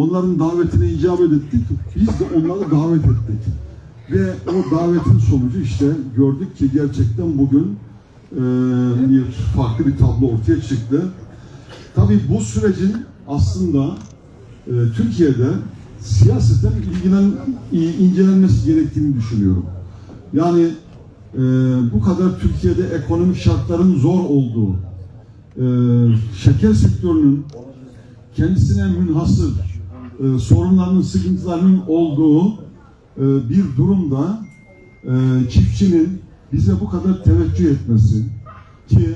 onların davetine icabet ettik. Biz de onları davet ettik. Ve o davetin sonucu işte gördük ki gerçekten bugün e, bir farklı bir tablo ortaya çıktı. Tabii bu sürecin aslında e, Türkiye'de siyaseten ilgilen, incelenmesi gerektiğini düşünüyorum. Yani e, bu kadar Türkiye'de ekonomik şartların zor olduğu, e, şeker sektörünün kendisine münhasır e, sorunlarının, sıkıntılarının olduğu e, bir durumda e, çiftçinin bize bu kadar teveccüh etmesi ki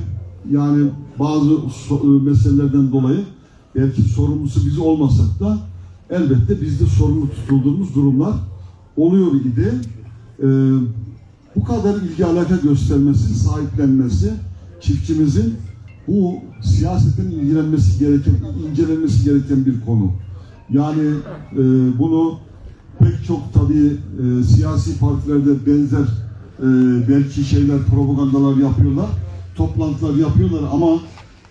yani bazı so- e, meselelerden dolayı belki sorumlusu biz olmasak da elbette biz de sorumlu tutulduğumuz durumlar oluyor idi. E, bu kadar ilgi alaka göstermesi, sahiplenmesi çiftçimizin bu siyasetin ilgilenmesi gereken, incelenmesi gereken bir konu. Yani e, bunu pek çok tabii e, siyasi partilerde benzer e, belki şeyler, propagandalar yapıyorlar, toplantılar yapıyorlar ama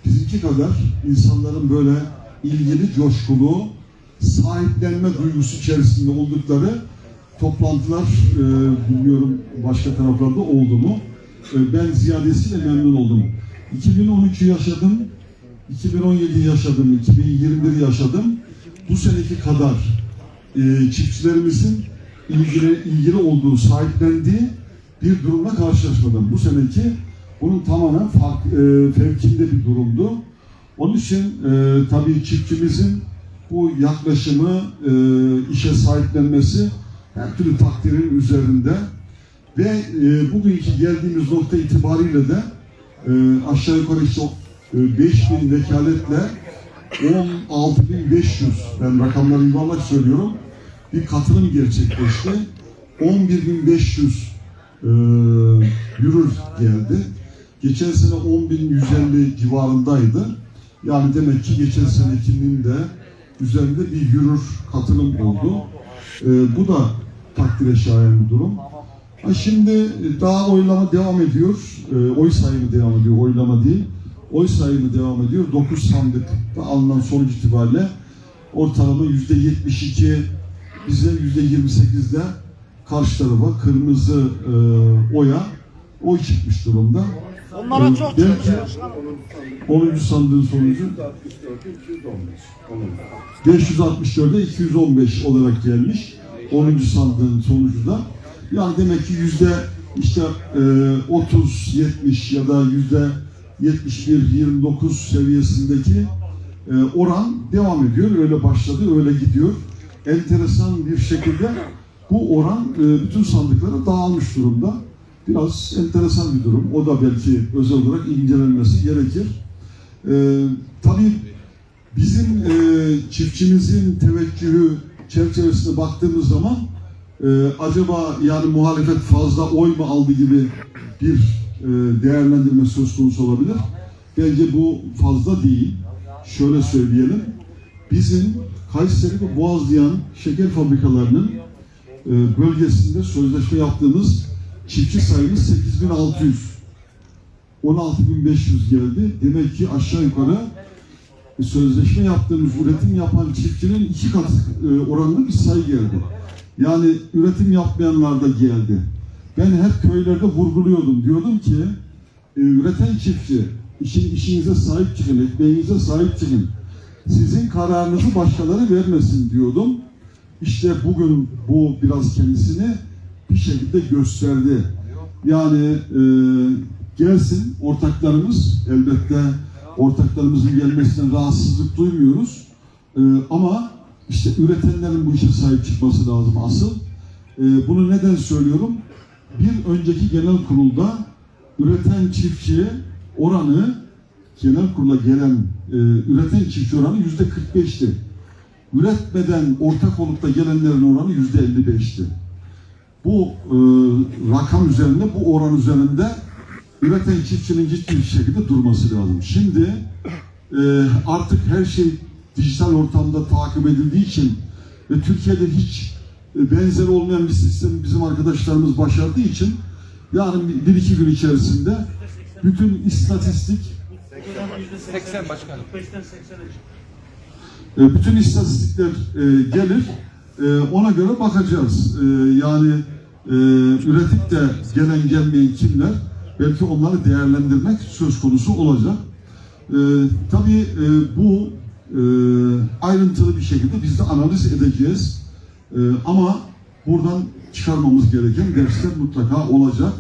bizimki kadar insanların böyle ilgili, coşkulu, sahiplenme duygusu içerisinde oldukları toplantılar e, bilmiyorum başka taraflarda oldu mu? E, ben ziyadesiyle memnun oldum. 2013'ü yaşadım, 2017 yaşadım, 2021 yaşadım. Bu seneki kadar e, çiftçilerimizin ilgili, ilgili olduğu, sahiplendiği bir durumla karşılaşmadım. Bu seneki bunun tamamen fark, e, fevkinde bir durumdu. Onun için e, tabii çiftçimizin bu yaklaşımı, e, işe sahiplenmesi her türlü takdirin üzerinde ve e, bugünkü geldiğimiz nokta itibariyle de e, aşağı yukarı işte o, e, 5000 vekaletle 16.500 ben rakamları yuvarlak söylüyorum bir katılım gerçekleşti. 11.500 e, euro geldi. Geçen sene 10.150 civarındaydı. Yani demek ki geçen senekinin de üzerinde bir euro katılım oldu. E, bu da takdire şayan bir durum. Ha şimdi daha oylama devam ediyor. E, oy sayımı devam ediyor. Oylama değil. Oy sayımı devam ediyor. 9 sandıkta alınan sonuç itibariyle ortalama yüzde 72 bize yüzde 28'de karşı tarafa kırmızı e, oya oy çıkmış durumda. Onlara Ee, çok belki başkanım. 10. sandığın sonucu 564'e 215 olarak gelmiş. 10. sandığın sonucu da. Yani demek ki yüzde işte e, 30, 70 ya da yüzde 71, 29 seviyesindeki e, oran devam ediyor. Öyle başladı, öyle gidiyor. Enteresan bir şekilde bu oran e, bütün sandıklara dağılmış durumda. Biraz enteresan bir durum. O da belki özel olarak incelenmesi gerekir. E, tabii bizim çiftçimizin teveccühü çerçevesine baktığımız zaman acaba yani muhalefet fazla oy mu aldı gibi bir değerlendirme söz konusu olabilir. Bence bu fazla değil. Şöyle söyleyelim. Bizim Kayseri ve Boğazlayan şeker fabrikalarının e, bölgesinde sözleşme yaptığımız çiftçi sayımız 8600. 16500 geldi. Demek ki aşağı yukarı e, sözleşme yaptığımız üretim yapan çiftçinin iki katı e, oranında bir sayı geldi. Yani üretim yapmayanlar da geldi. Ben hep köylerde vurguluyordum. Diyordum ki e, üreten çiftçi işin işinize sahip çıkın, ekmeğinize sahip çıkın. Sizin kararınızı başkaları vermesin diyordum. İşte bugün bu biraz kendisini bir şekilde gösterdi. Yani e, gelsin ortaklarımız elbette ortaklarımızın gelmesinden rahatsızlık duymuyoruz. E, ama işte üretenlerin bu işe sahip çıkması lazım asıl. E, bunu neden söylüyorum? Bir önceki genel kurulda üreten çiftçi oranı genel kurula gelen e, üreten çiftçi oranı yüzde 45'ti. Üretmeden ortak olup da gelenlerin oranı yüzde 55'ti. Bu e, rakam üzerinde, bu oran üzerinde üreten çiftçinin ciddi bir şekilde durması lazım. Şimdi e, artık her şey dijital ortamda takip edildiği için ve Türkiye'de hiç benzeri olmayan bir sistem bizim arkadaşlarımız başardığı için yarın bir, iki gün içerisinde bütün istatistik 80 başkanım. E, bütün istatistikler e, gelir. E, ona göre bakacağız. E, yani e, üretip de gelen gelmeyen kimler belki onları değerlendirmek söz konusu olacak. E, tabii e, bu e, ayrıntılı bir şekilde biz de analiz edeceğiz. E, ama buradan çıkarmamız gereken dersler mutlaka olacak.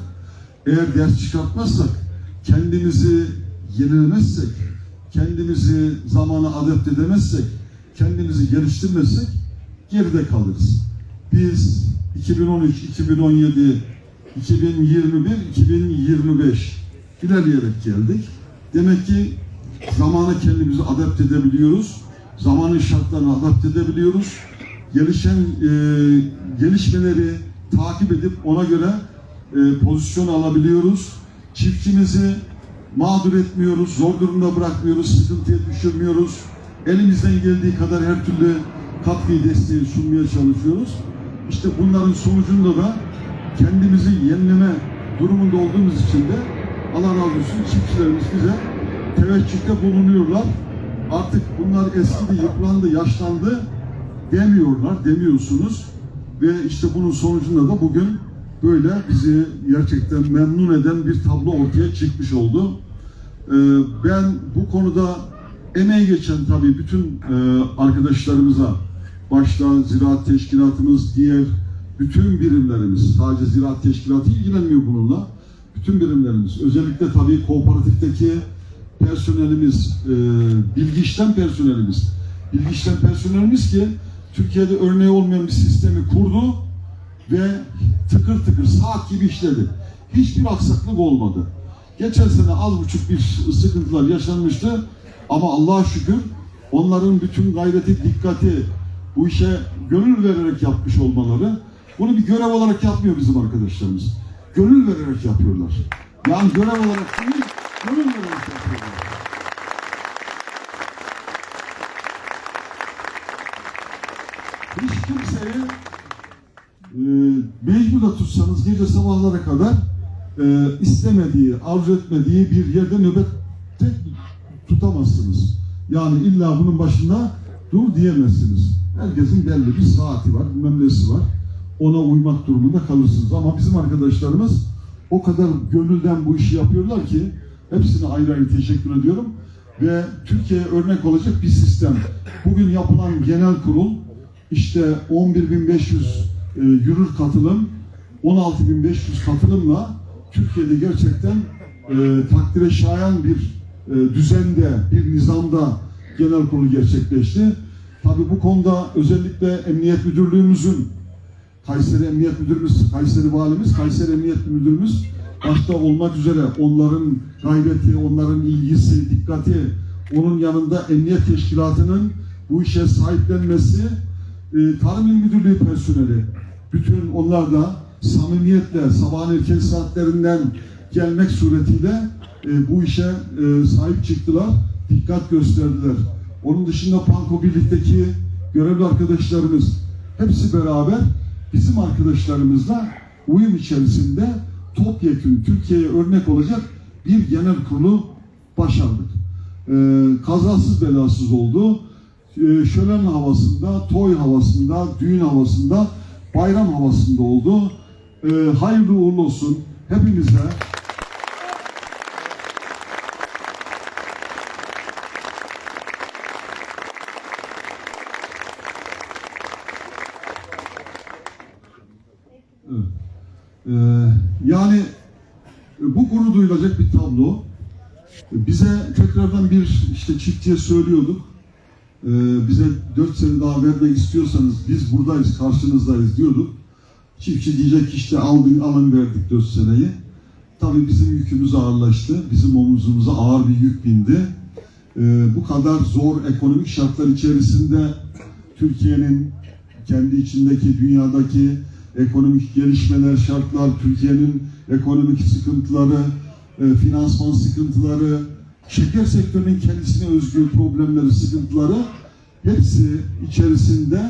Eğer ders çıkartmazsak, kendimizi yenilemezsek, kendimizi zamana adapte edemezsek, kendimizi geliştirmezsek geride kalırız. Biz 2013, 2017, 2021, 2025 ilerleyerek geldik. Demek ki zamana kendimizi adapte edebiliyoruz. Zamanın şartlarına adapte edebiliyoruz. Gelişen e, gelişmeleri takip edip ona göre e, pozisyon alabiliyoruz. Çiftçimizi mağdur etmiyoruz, zor durumda bırakmıyoruz, sıkıntıya düşürmüyoruz. Elimizden geldiği kadar her türlü katkıyı, desteği sunmaya çalışıyoruz. İşte bunların sonucunda da kendimizi yenileme durumunda olduğumuz için de Allah razı olsun çiftçilerimiz bize teveccühte bulunuyorlar. Artık bunlar eskidi, yıprandı, yaşlandı demiyorlar, demiyorsunuz. Ve işte bunun sonucunda da bugün böyle bizi gerçekten memnun eden bir tablo ortaya çıkmış oldu. Ee, ben bu konuda emeği geçen tabii bütün e, arkadaşlarımıza, başta ziraat teşkilatımız, diğer bütün birimlerimiz, sadece ziraat teşkilatı ilgilenmiyor bununla. Bütün birimlerimiz, özellikle tabii kooperatifteki personelimiz, e, bilgi işlem personelimiz, bilgi işlem personelimiz ki Türkiye'de örneği olmayan bir sistemi kurdu ve tıkır tıkır saat gibi işledi. Hiçbir aksaklık olmadı. Geçen sene az buçuk bir sıkıntılar yaşanmıştı ama Allah'a şükür onların bütün gayreti, dikkati bu işe gönül vererek yapmış olmaları bunu bir görev olarak yapmıyor bizim arkadaşlarımız. Gönül vererek yapıyorlar. Yani görev olarak değil, gönül vererek yapıyorlar. Hiç kimseyi e, mecbur tutsanız gece sabahlara kadar e, istemediği, arzu etmediği bir yerde nöbette tutamazsınız. Yani illa bunun başında dur diyemezsiniz. Herkesin belli bir saati var, bilmem nesi var. Ona uymak durumunda kalırsınız. Ama bizim arkadaşlarımız o kadar gönülden bu işi yapıyorlar ki hepsine ayrı ayrı teşekkür ediyorum. Ve Türkiye'ye örnek olacak bir sistem. Bugün yapılan genel kurul işte 11.500 e, yürür katılım, 16.500 katılımla Türkiye'de gerçekten e, takdire şayan bir e, düzende, bir nizamda genel kurulu gerçekleşti. Tabii bu konuda özellikle Emniyet Müdürlüğümüzün, Kayseri Emniyet Müdürümüz, Kayseri Valimiz, Kayseri Emniyet Müdürümüz başta olmak üzere onların gayreti, onların ilgisi, dikkati, onun yanında Emniyet Teşkilatı'nın bu işe sahiplenmesi, e, Tarım İl Müdürlüğü personeli, bütün onlar da samimiyetle sabahın erken saatlerinden gelmek suretiyle e, bu işe e, sahip çıktılar, dikkat gösterdiler. Onun dışında Panko Birlik'teki görevli arkadaşlarımız hepsi beraber bizim arkadaşlarımızla uyum içerisinde topyekun Türkiye'ye örnek olacak bir genel kurulu başardık. E, kazasız belasız oldu. E, şölen havasında, toy havasında, düğün havasında, bayram havasında oldu. E, hayırlı uğurlu olsun hepimize. Ee, yani bu gurur duyulacak bir tablo. Bize tekrardan bir işte çiftçiye söylüyorduk. Ee, bize dört sene daha vermek istiyorsanız biz buradayız, karşınızdayız diyorduk. Çiftçi diyecek işte alın, alın verdik dört seneyi. Tabii bizim yükümüz ağırlaştı. Bizim omuzumuza ağır bir yük bindi. Ee, bu kadar zor ekonomik şartlar içerisinde Türkiye'nin kendi içindeki dünyadaki ekonomik gelişmeler, şartlar, Türkiye'nin ekonomik sıkıntıları, e, finansman sıkıntıları, şeker sektörünün kendisine özgü problemleri, sıkıntıları hepsi içerisinde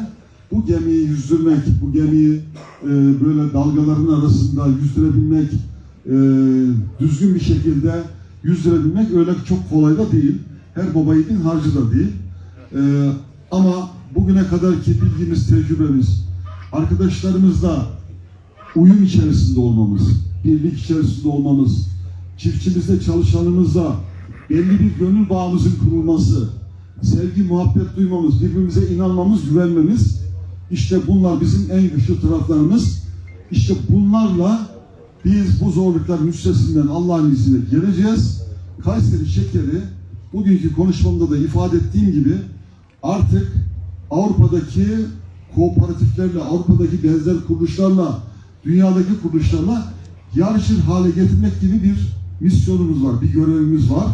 bu gemiyi yüzdürmek, bu gemiyi e, böyle dalgaların arasında yüzdürebilmek, e, düzgün bir şekilde yüzdürebilmek öyle çok kolay da değil. Her baba yiğidin harcı da değil. E, Ama bugüne kadarki bilgimiz, tecrübemiz, arkadaşlarımızla uyum içerisinde olmamız, birlik içerisinde olmamız, çiftçimizle çalışanımızla belli bir gönül bağımızın kurulması, sevgi, muhabbet duymamız, birbirimize inanmamız, güvenmemiz, işte bunlar bizim en güçlü taraflarımız. İşte bunlarla biz bu zorlukların üstesinden Allah'ın izniyle geleceğiz. Kayseri şekeri bugünkü konuşmamda da ifade ettiğim gibi artık Avrupa'daki kooperatiflerle, Avrupa'daki benzer kuruluşlarla, dünyadaki kuruluşlarla yarışır hale getirmek gibi bir misyonumuz var, bir görevimiz var.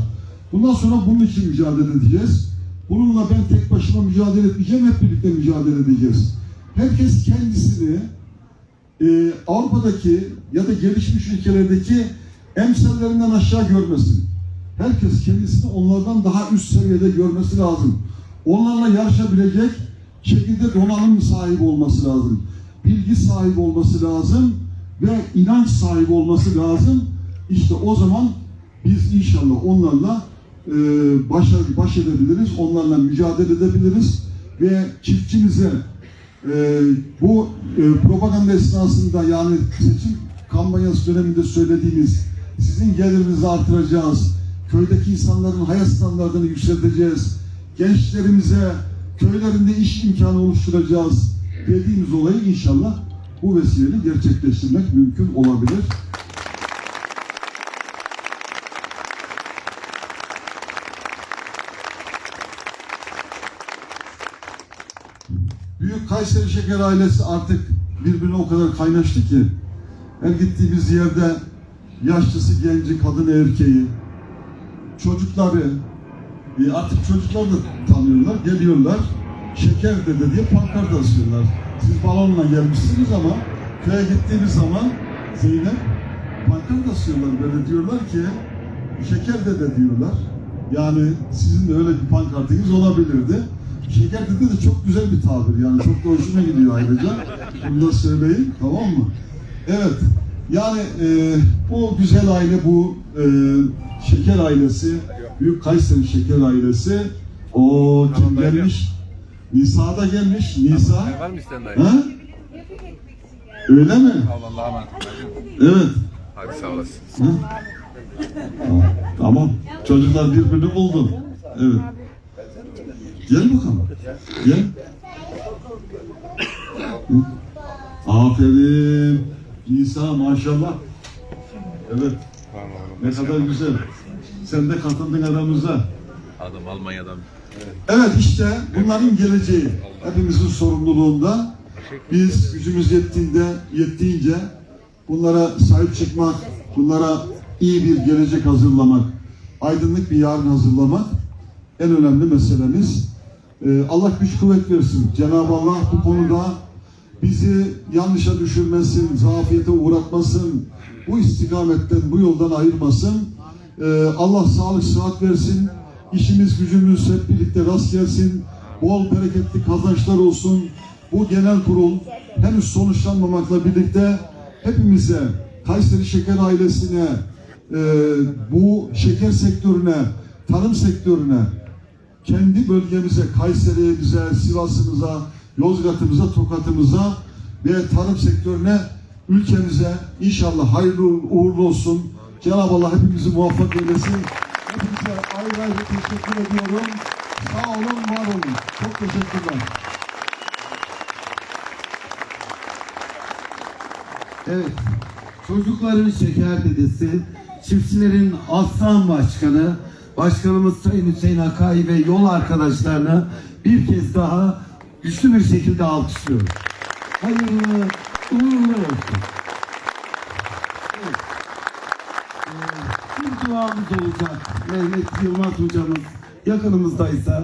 Bundan sonra bunun için mücadele edeceğiz. Bununla ben tek başıma mücadele etmeyeceğim, hep birlikte mücadele edeceğiz. Herkes kendisini e, Avrupa'daki ya da gelişmiş ülkelerdeki emsallerinden aşağı görmesin. Herkes kendisini onlardan daha üst seviyede görmesi lazım. Onlarla yarışabilecek şekilde donanım sahibi olması lazım. Bilgi sahibi olması lazım ve inanç sahibi olması lazım. İşte o zaman biz inşallah onlarla e, başa- baş edebiliriz, onlarla mücadele edebiliriz ve çiftçimize e, bu e, propaganda esnasında yani seçim kampanyası döneminde söylediğimiz sizin gelirinizi artıracağız, köydeki insanların hayat standartını yükselteceğiz, gençlerimize köylerinde iş imkanı oluşturacağız dediğimiz olayı inşallah bu vesileyle gerçekleştirmek mümkün olabilir. Büyük Kayseri Şeker ailesi artık birbirine o kadar kaynaştı ki her gittiğimiz yerde yaşlısı, genci, kadın, erkeği, çocukları, e, artık çocuklar da tanıyorlar, geliyorlar. Şeker dede diye pankart asıyorlar. Siz balonla gelmişsiniz ama köye gittiğiniz zaman Zeynep pankart asıyorlar. Böyle diyorlar ki şeker dede diyorlar. Yani sizin de öyle bir pankartınız olabilirdi. Şeker dede de çok güzel bir tabir yani çok da hoşuma gidiyor ayrıca. Bunu da söyleyeyim tamam mı? Evet. Yani e, bu güzel aile bu e, şeker ailesi Büyük Kayseri Şeker ailesi o kim gelmiş? Nisa da gelmiş. Nisa. Var mı? Ha? Öyle mi? Allah'a emanet. Evet. Hadi sağ olasın. Ha? Tamam. Çocuklar birbirini buldu. Evet. Gel bakalım. Gel. Aferin. İsa maşallah. Evet. Ne kadar güzel. Sen de katıldın aramıza. Adam Almanya'dan. Evet işte bunların geleceği hepimizin sorumluluğunda. Biz gücümüz yettiğinde, yettiğince bunlara sahip çıkmak, bunlara iyi bir gelecek hazırlamak, aydınlık bir yarın hazırlamak en önemli meselemiz. Ee, Allah güç kuvvet versin. Cenab-ı Allah bu konuda bizi yanlışa düşürmesin, zafiyete uğratmasın, bu istikametten, bu yoldan ayırmasın. Ee, Allah sağlık, sıhhat versin. İşimiz, gücümüz hep birlikte rast gelsin. Bol bereketli kazançlar olsun. Bu genel kurul henüz sonuçlanmamakla birlikte hepimize, Kayseri Şeker ailesine, e, bu şeker sektörüne, tarım sektörüne, kendi bölgemize, Kayseri'mize, Sivas'ımıza, Yozgat'ımıza, Tokat'ımıza ve tarım sektörüne, ülkemize inşallah hayırlı uğurlu olsun. Cenab-ı Allah hepimizi muvaffak eylesin. Hepinize ayrı ayrı teşekkür ediyorum. Sağ olun, var olun. Çok teşekkürler. Evet. Çocukların şeker dedesi, çiftçilerin aslan başkanı, başkanımız Sayın Hüseyin Akay ve yol arkadaşlarını bir kez daha güçlü bir şekilde alkışlıyoruz. Hayırlı, uğurlu olsun. Evet. Ee, bir duamız olacak. Mehmet Yılmaz hocamız yakınımızdaysa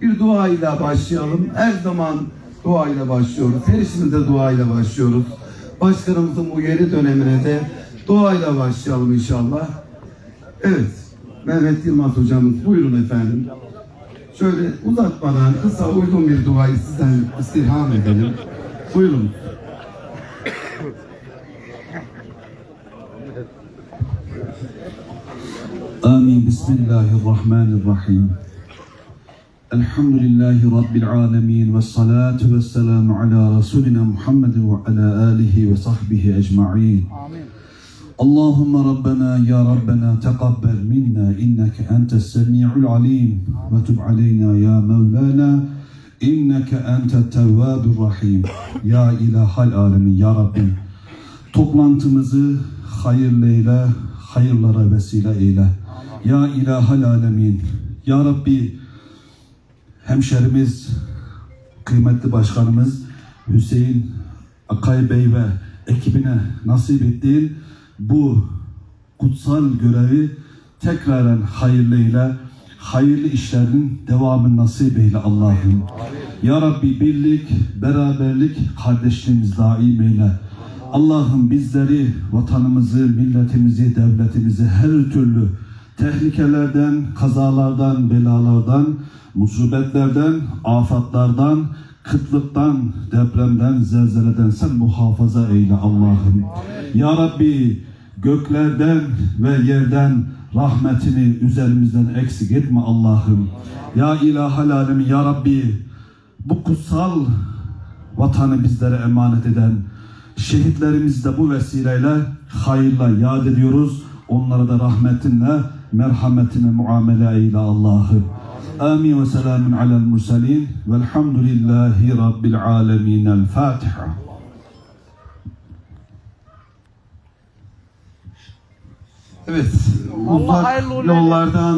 bir duayla başlayalım. Her zaman duayla başlıyoruz. Her işimizde duayla başlıyoruz. Başkanımızın bu yeni dönemine de duayla başlayalım inşallah. Evet. Mehmet Yılmaz hocamız buyurun efendim. Şöyle uzatmadan kısa uygun bir duayı sizden istirham edelim. Buyurun. آمين بسم الله الرحمن الرحيم Elhamdülillahi Rabbil alemin ve salatu ve selamu ala Resulina Muhammed ve ala alihi ve Rabbena ya Rabbena teqabbel minna inneke entes semi'ul alim ve tub aleyna ya Mevlana inneke ente tevvabur rahim. Ya ilahal alemin ya Rabbim toplantımızı hayırlı eyle, hayırlara vesile eyle. Ya ilahal alemin. Ya Rabbi hemşerimiz, kıymetli başkanımız Hüseyin Akay Bey ve ekibine nasip ettiğin bu kutsal görevi tekraren hayırlı eyle, hayırlı işlerin devamını nasip eyle Allah'ım. Ya Rabbi birlik, beraberlik, kardeşliğimiz daim eyle. Allah'ım bizleri, vatanımızı, milletimizi, devletimizi her türlü tehlikelerden, kazalardan, belalardan, musibetlerden, afatlardan, kıtlıktan, depremden, zelzeleden sen muhafaza eyle Allah'ım. Ya Rabbi göklerden ve yerden rahmetini üzerimizden eksik etme Allah'ım. Ya ilahal alemin ya Rabbi bu kutsal vatanı bizlere emanet eden şehitlerimizi de bu vesileyle hayırla yad ediyoruz. Onlara da rahmetinle, merhametine muamele eyle Allah'ım. Amin ve selamun alel murselin velhamdülillahi rabbil alemin. El Fatiha. Evet, Allah uzak yollardan